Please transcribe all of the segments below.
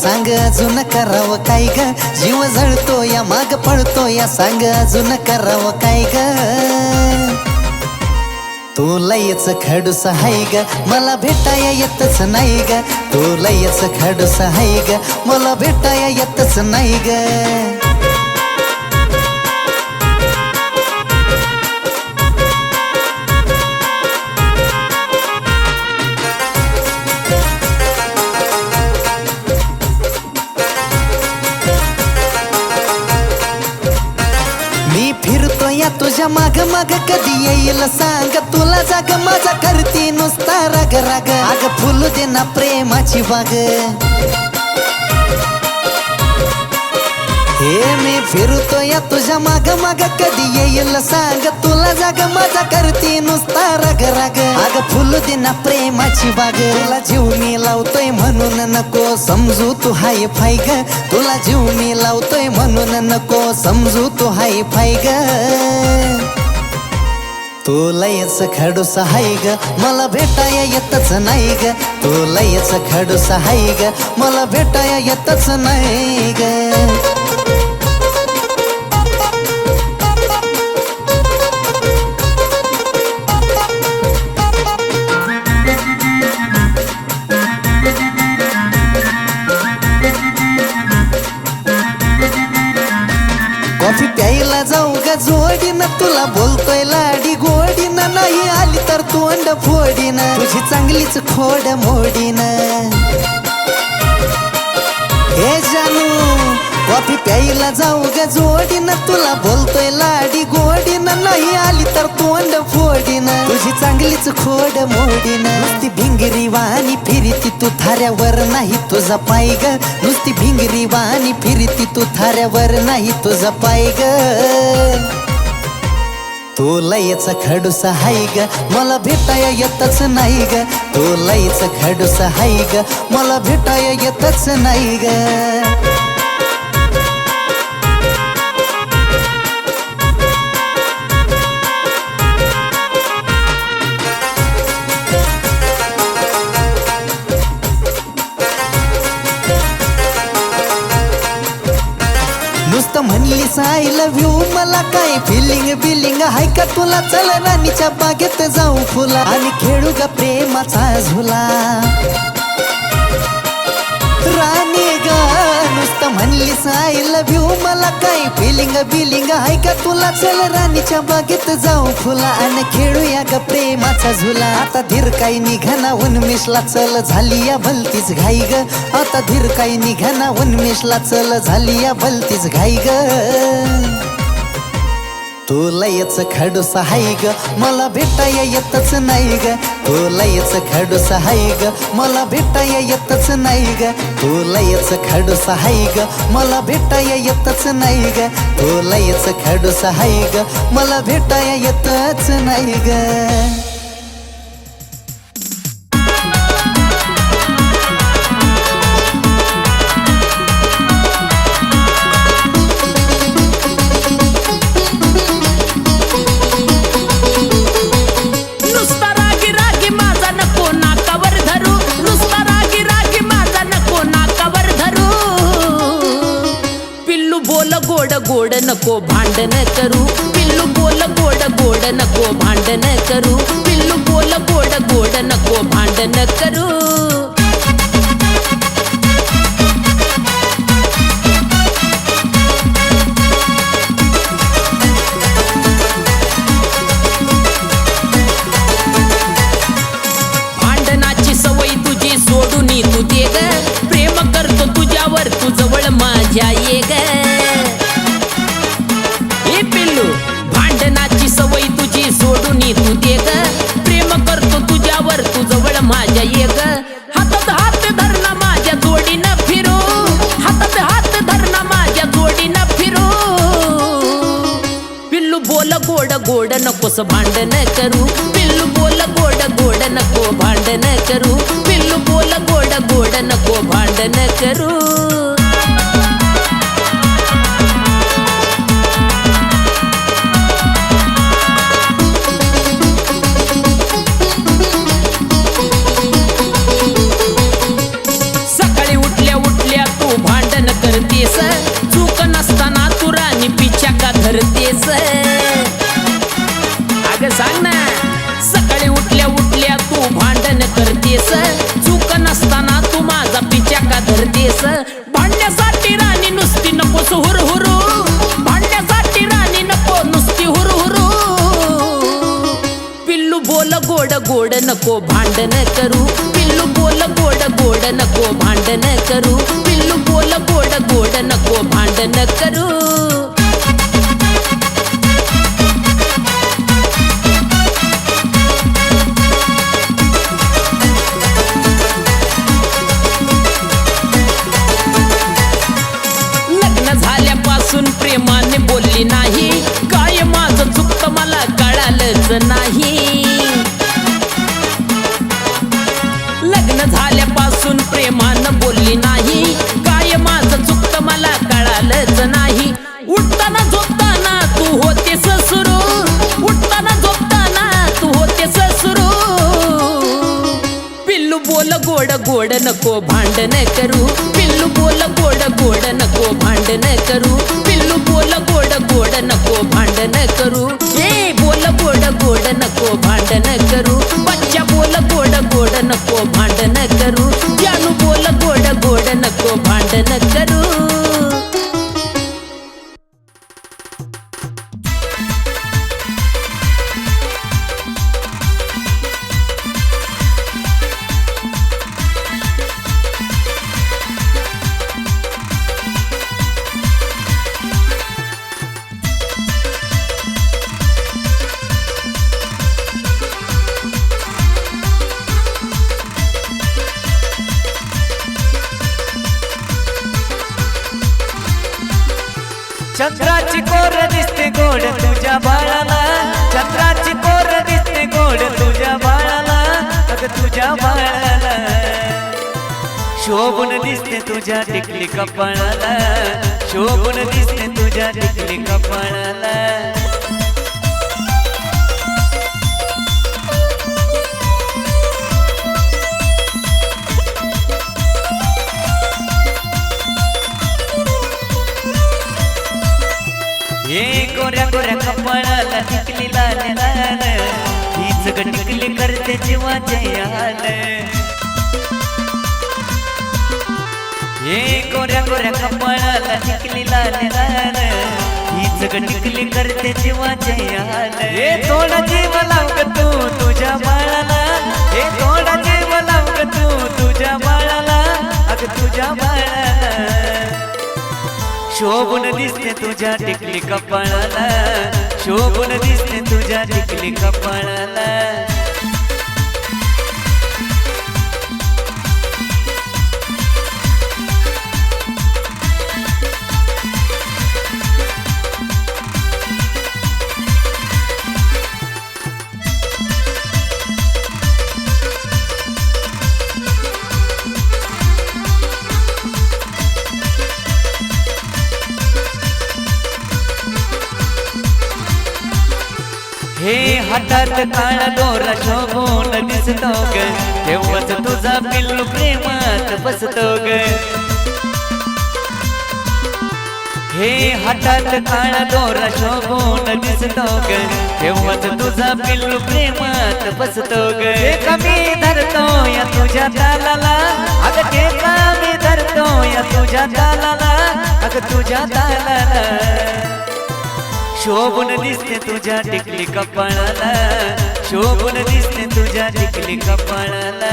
सांग अजून करावं काय ग? जीव जळतो या माग पळतो या सांग अजून करावं काय ग? तू लयच खडूस हाय ग मला भेटाया येतच नाही ग. तू लयच खडूस हाय ग मला भेटाया येतच नाही ग. माग माग कधी येईल सांग. तुला जाग माझा करती नुसता राग राग. आग फुलू दे ना प्रेमाची बाग हे मी फिरतो या तुझ्या माग माग कधी येईल सांग. तुला जाग माझा करती नुसता रग रग. आग फुल दिना ना प्रेमाची बाग. तुला जीव मी लावतोय म्हणून नको समजू तू हाय फाय ग. तुला जीव मी लावतोय म्हणून नको समजू तू हाय फाय ग. तू लयच खडूस हाय ग. मला भेटाया येतच नाही ग. तू लयच खडूस हाय ग. मला भेटाया येतच नाही ग. फोडीन. तुझी चांगलीच खोड मोडीन. हे जानू कॉफी प्यायला जाऊ ग जोडीन. तुला बोलतोय लाडी गोडीन. नाही आली तर तोंड फोडीन. तुझी चांगलीच खोड मोडीन. नुसती भिंगरी वाणी फिरती तू थाऱ्यावर नाही तुझा पाय ग. नुसती भिंगरी वाणी फिरती तू थाऱ्यावर नाही तुझा पाय ग. तो लयच खडूस हाय ग मला भेटाया येतच नाही ग. तो लयच खडूस हाय ग मला भेटाया येतच नाही ग. नुसतं म्हणलीस आय लव्ह यू मला काय फिलिंग बिलिंग हाय का तुला? चल राणीच्या बागेत जाऊ फुला. आणि खेळू ग प्रेमाचा झुला. नुसतं म्हणलीस आय लव्ह यू मला काय फिलिंग बिलिंग हाय का तुला? चल राणीच्या बागेत जाऊ फुला आणि खेळूया ग प्रेमाचा झुला. आता धीर काही निघाना उन्मेषला चल झाली या भलतीच घाई ग. आता धीर काही निघाना उन्मेषला चल झाली या भलतीच घाई ग. तू लयच खडूस हाय ग मला भेटाया येतच नाही ग. तू लयच खडूस हाय ग मला भेटाया येतच नाही ग. तू लयच खडूस हाय ग मला भेटाया येतच नाही ग. तू लयच खडूस हाय ग मला भेटाया येतच नाही ग. नको भांडण करू पिल्लू बोल गोड गोड नको भांडण करू पिल्लू बोल गोड गोड नको भांडण करू ए बोल गोड गोड नको भांडण करू बच्चा बोल गोड गोड नको चंद्राची कोर दिसते गोड तुझ्या बाळाला. चंद्राची कोर दिसते गोड तुझ्या बाळाला. अग तुझ्या बाळाला. शोभून दिसते तुझ्या टिकली कपाळाला. शोभून दिसते तुझ्या टिकली कपाळाला. हे गोऱ्या गोऱ्या कपाळाला टिकली लाल लाल हीच ग टिकली करते जीवाचे हाल हे गोऱ्या गोऱ्या कपाळाला टिकली लाल लाल हीच ग टिकली करते जीवाचे हाल हे थोडा जीव लाव तू तुझ्या बाळाला. हे थोडा जीव लाव तू तुझ्या बाळाला. अग तुझ्या बाळाला. शोभून दिसते तुझ्या टिकली कपाळाला. शोभून दिसते तुझ्या टिकली कपाळाला. हातात काळा दोरा शोभून दिसतो ग. तेव्हाच तुझा पिल्लू प्रेमात बसतो ग. हे हातात काळा दोरा शोभून दिसतो ग. तेव्हाच तुझा पिल्लू प्रेमात बसतो ग. कमी धरतो या तुझ्या तालाला. अग ते कमी धरतो या तुझ्या तालाला. अग तुझ्या तालाला. शोभून दिसते तुझ्या टिकली कपाळाला. शोभून दिसते तुझ्या टिकली कपाळाला.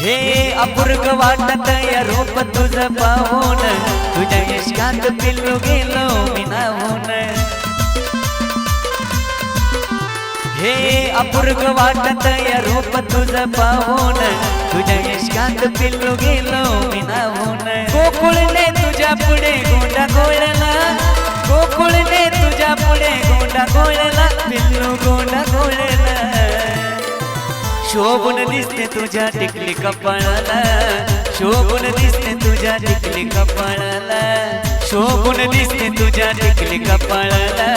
हे अपुर्ग वाटत या रूप तुझं पाहून. तुझ्या इश्कात पिल्लू गेलो मी नाहून. हे अपूर्ग वाटत या रूप तुझं पाहून. तुझ्या इश्कात पिल्लू गेलो मी नाहून गोकुळने तुझ्या पुढे गोंडा गोळला गोकुळने तुझ्या पुढे गोंडा गोळला पिल्लू गोंडा गोळला शोभून दिसते तुझ्या टिकली कपाळाला. शोभून दिसते तुझ्या टिकली कपाळाला. शोभून दिसते तुझ्या टिकले कपाळाला.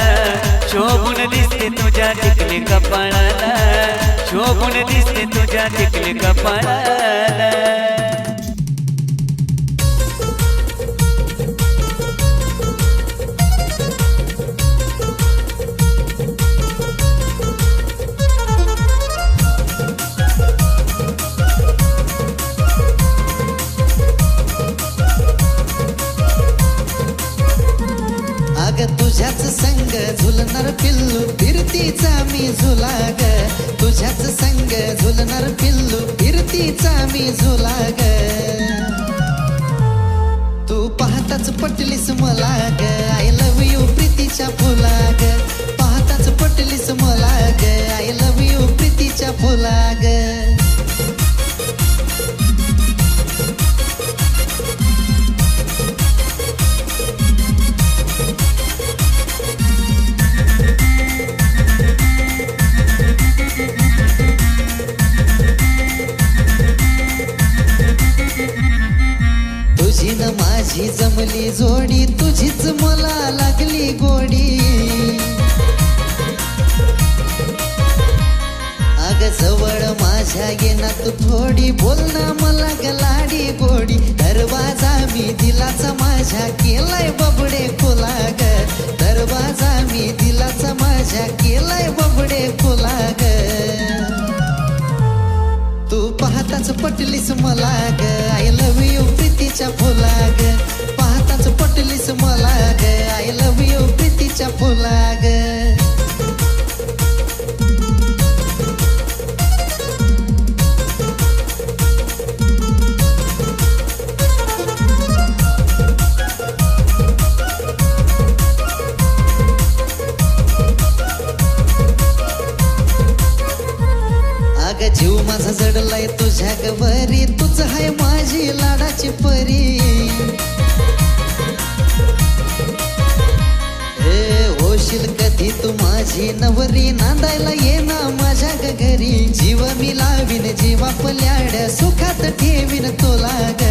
शोभून दिसते तुझ्या टिकले कपाळाला. शोभून दिसते तुझ्या टिकले कपाळाला. संग झुलणार पिल्लू फिरतीचा मी झुला तुझ्याच संग झुलणार पिल्लू फिरतीचा मी झुला तू पाहताच पटलीस मलाग ग. आय लव्ह यू प्रीतीच्या फुला पाहताच पटलीस मलाग ग. आय लव्ह यू प्रीतीच्या फुला माझी जमली जोडी तुझीच मला लागली गोडी. अग जवळ माझ्या येना तू थोडी बोल ना मला गलाडी गोडी. दरवाजा मी दिलाचा माझ्या केलाय बबडे कोलाग. दरवाजा मी दिलाचा माझ्या केलाय बबडे खोला ग पाहताच पटलीस मला ग आय लव यू प्रीतीच्या फुला ग पाहताच पटलीस मला ग आय लव यू प्रीतीच्या फुला ग जडलाय तुझ्या गवरी. तुझ हाय माझी लाडाची परी. हे होशील कधी तू माझी नवरी? नांदायला ये ना माझ्या घरी. जीव मी लावीन जीवा पल्याड सुखात ठेवीन तुला ग.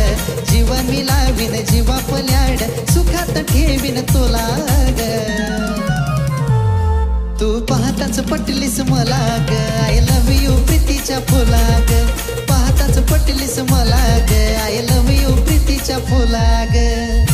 जीव मी लावीन जीवा पल्याड सुखात ठेवीन तुला ग. तू पाहताच पटलीस मला ग. आय लव्ह यू प्रीतीच्या फुला ग पाहताच पटलीस मला ग. आय लव्ह यू प्रीतीच्या फुला ग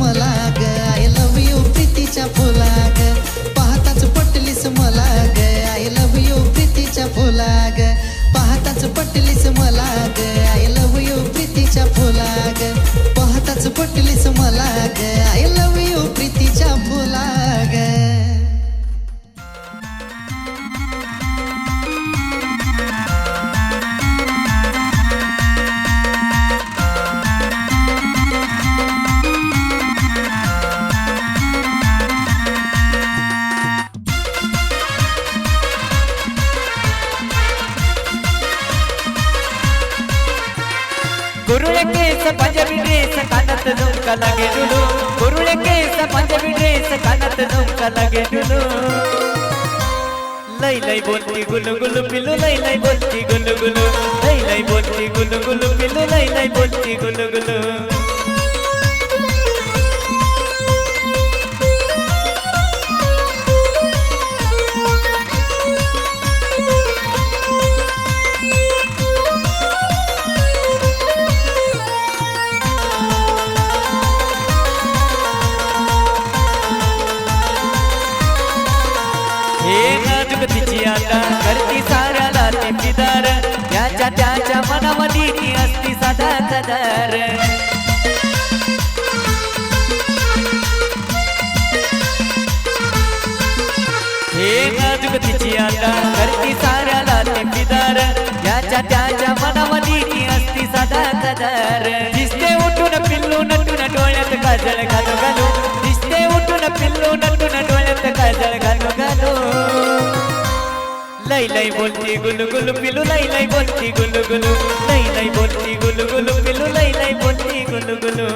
मला ग. आय लव्ह यू प्रीतीच्या फुला. ನೂಕಲಗೆರುಳು ಗುರುಳೆ ಕೇಸ ಪಂಚವಿಡೇಸ ಕನತ ನೂಕಲಗೆರುಳು లై లై బొల్లి గులు గులు పిల్లు లై లై బొల్లి గులు గులు. లై లై బొల్లి గులు గులు పిల్లు లై లై బొల్లి గులు గులు. त्याच्या मनामध्ये असती सदा कदार লাই লাই বলছি গুলু গুলু পিলু লাই লাই বলছি গুলু গুলু লাই লাই বলছি গুলু গুলু পিলু লাই লাই বলছি গুলু গুলু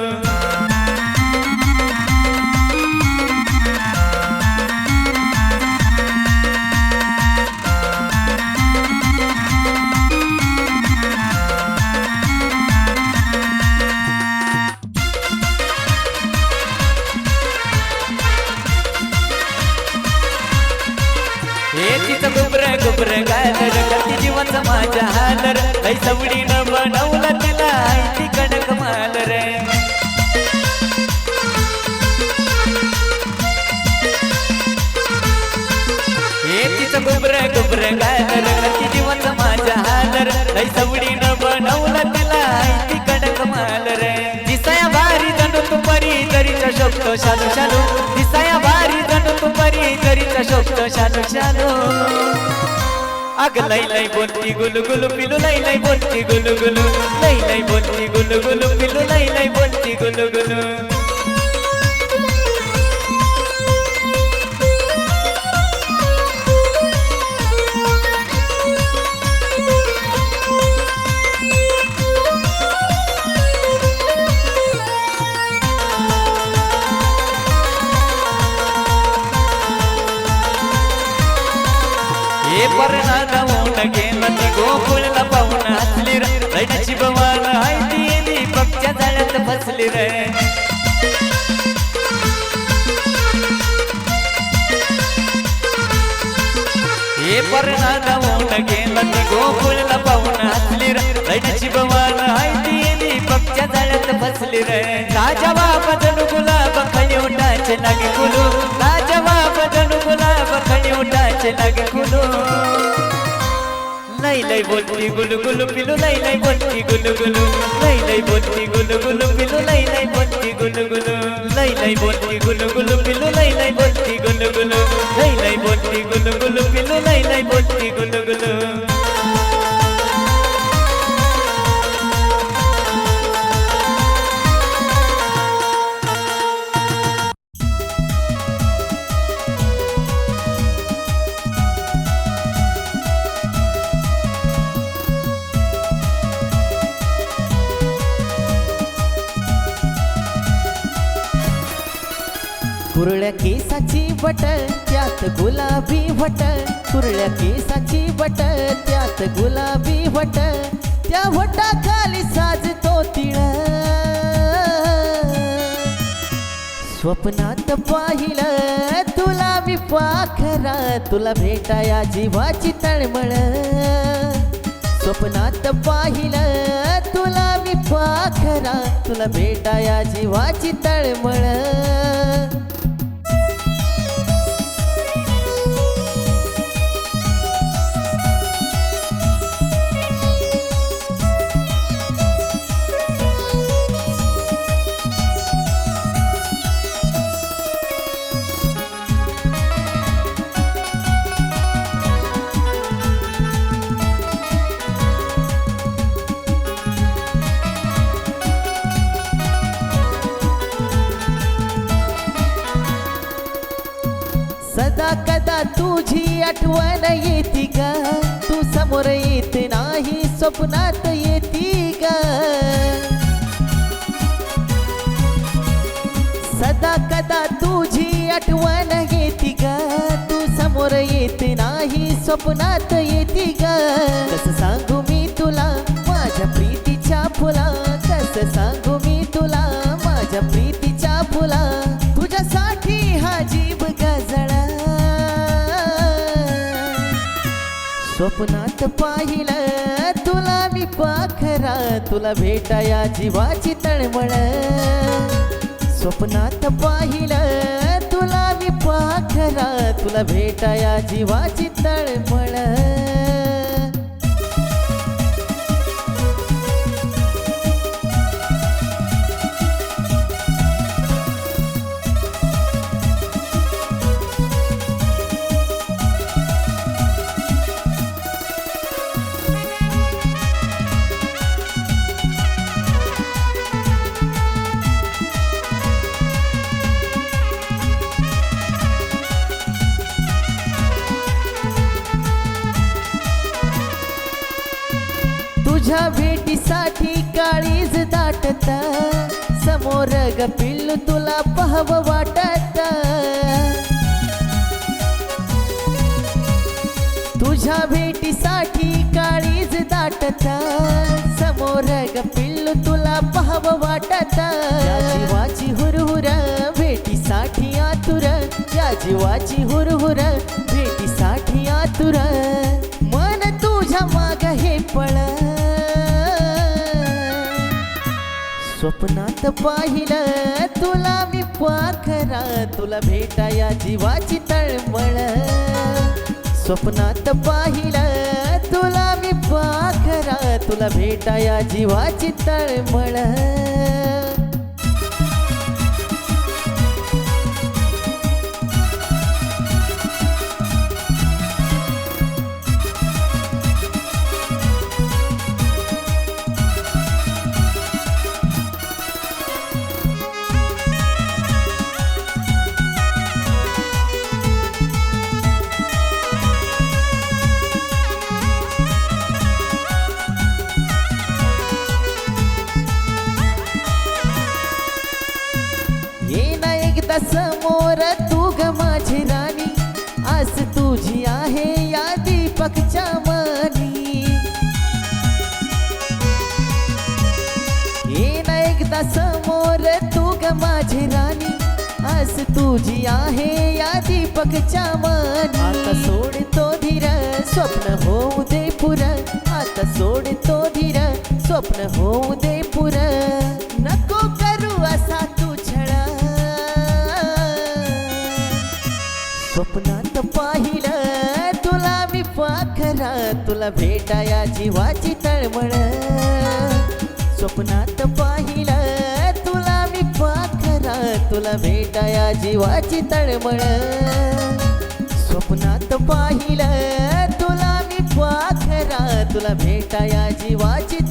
माझ्या हालर लय सवडीनं बनवलं तिला आई ती कडक माल रे हे तिचं गुबर गुबर गालर ती जीवच माझ्या हालर. लय सवडीनं बनवलं तिला ती कडक माल रे दिसाया भारी जणू तू परी तरीचा शोभतो शालू शालू दिसाया भारी जणू तू परी तरीचा शोभतो शालू शालू అగ లై లై బొట్టి గులు పిలు లై లై బొట్టి గులు గులు లై లై బొట్టి గులు दीपकच्या जाळ्यात रे. हे परणा जाऊन गेलं ती गोकुळला पाहून हसली रे. लैनाची লাই বন্টি গুলু গুলু পিলু লাই লাই বন্টি গুলু গুলু। লাই লাই বন্টি গুলু গুলু পিলু লাই লাই বন্টি গুলু গুলু। লাই লাই বন্টি গুলু গুলু পিলু লাই লাই বন্টি গুলু গুলু। লাই লাই বন্টি গুলু গুলু পিলু লাই লাই বন্টি कुरळ्या केसाची बट त्यात गुलाबी वट. कुरळ्या केसाची बट त्यात गुलाबी वट. त्या वटाखाली साजतो तिळ. स्वप्नात पाहिलं तुला मी पाखरा तुला भेटाया जीवाची तळमळ. स्वप्नात पाहिलं तुला मी पाखरा तुला भेटाया जीवाची तळमळ. आठवण येते ग. तू समोर येत नाही स्वप्नात येते ग. सदा कदा तुझी आठवण येते ग. तू समोर येत नाही स्वप्नात येते ग. कस सांग? स्वप्नात पाहिलं तुला मी पाखरा तुला भेटाया जीवाची तळमळ. स्वप्नात पाहिलं तुला मी पाखरा तुला भेटाया जीवाची तळमळ. साठी काळीज दाटत. समोर ग पिल्लू तुला पाहव वाटत. तुझ्या भेटीसाठी काळीज दाटत. समोर ग पिल्लू तुला पाहव वाटत. जीवाची हुरहुर भेटीसाठी आतुर. या जीवाची हुरहुर स्वप्नात पाहिलं तुला मी पाखरा तुला भेटाया जीवाची तळमळ. स्वप्नात पाहिलं तुला मी पाखरा तुला भेटाया जीवाची तळमळ. दीपकच्या मनी. ये ना एकदा समोर तू ग माझी राणी. अस तुझी आहे या दीपकच्या मनी. आता सोडतो धीर स्वप्न होऊ दे पुर. आता सोडतो धीर स्वप्न होऊ दे पुर. नको करू असा तू छळा स्वप्नात पाहिलं तुला भेटाया जीवाची तळमळ. स्वप्नात पाहिलं तुला मी पाखरा. तुला भेटाया जीवाची तळमळ. स्वप्नात पाहिलं तुला मी पाखरा. तुला भेटाया जीवाची